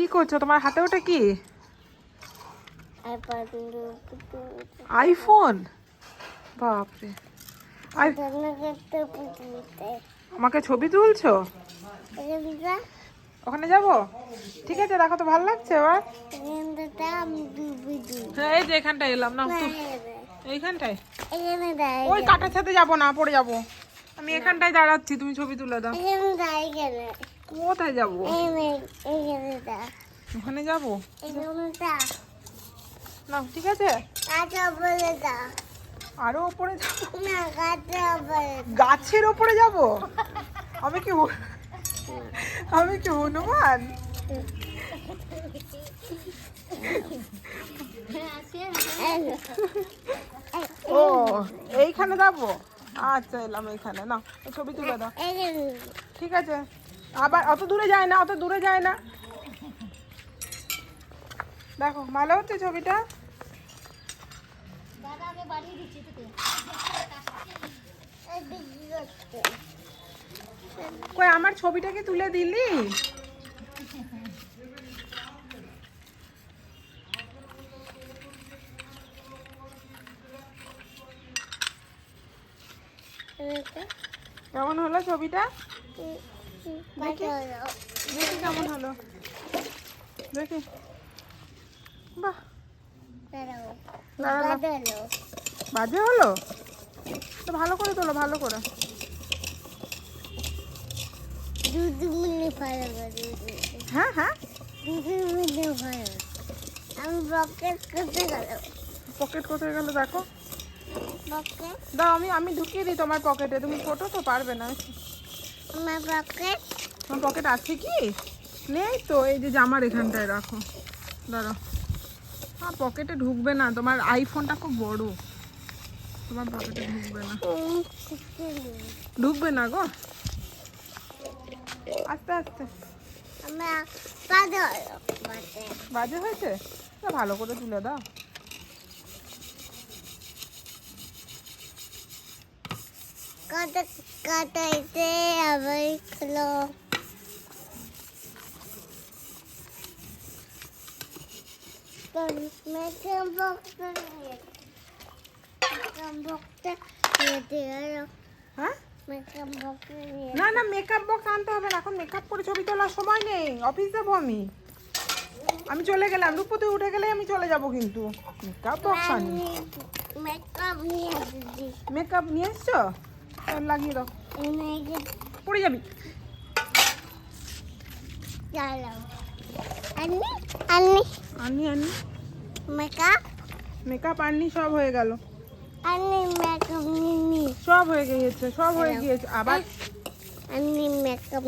কি করছ? তোমার হাতে ওটা কি? আইফোন বাপরে। আমাকে ছবি তুলছো? ওখানে যাব? ঠিক আছে দেখো তো, ভালো লাগছে এবার? এই যে এখানটায় এলাম না এইখানটায়? ওই কাটার সাথে যাব না, পড়ে যাব। আমি এখানটায় দাঁড়াচ্ছি, তুমি ছবি তুলে দাও। কোথায় যাব? ওখানে যাব? না ঠিক আছে? আরও ওপরে গাছের ওপরে যাব? আমি কি আমি কি হনুমান? ও এইখানে যাব? আচ্ছা এলাম এইখানে। না ছবি তুলে দাও। ঠিক আছে। আবার অত দূরে যায় না অত দূরে যায় না দেখো ভালো হচ্ছে ছবিটা কই আমার ছবিটাকে তুলে দিলি। কেমন হলো ছবিটা। দেখি। কেমন হলো। দেখি। বাজে হলো? ভালো করে তোলো, ভালো করে। হ্যাঁ হ্যাঁ। পকেট কোথায় দেখো। দাও, আমি আমি ঢুকিয়ে দিই তোমার পকেটে। তুমি ছোটো তো পারবে না। তোমার পকেট আছে কি? নেই তো এই যে জামার এখানটায় রাখো। দাঁড়াও। হ্যাঁ পকেটে ঢুকবে না তোমার আইফোনটা খুব বড়। তোমার পকেটে ঢুকবে না। ঢুকবে না গো? আস্তে আস্তে। বাজে। হয়েছে? ভালো করে তুলে দাও কত কাটাইতে আবার খেলো মেকআপ বক্সটা নিয়ে মেকআপ বক্সটা নিয়ে দিয়ে হ্যাঁ? মেকআপ বক্সটা নিয়ে না না মেকআপ বক্স আনতে হবে না। এখন মেকআপ করে ছবি তোলার সময় নেই। অফিস যাব আমি। আমি চলে গেলাম। রূপতে উঠে গেলে আমি চলে যাব কিন্তু। মেকআপ বক্স আনি। মেকআপ নিয়ে আসছি মেকআপ নিয়ে এসছো? লাগিয়ে দাও। পড়ে যাবি। আনি আনি মেকআপ সব হয়ে গেল। আনি মেকআপ সব হয়ে গিয়েছে সব হয়ে গিয়েছে। আবার আনি মেকআপ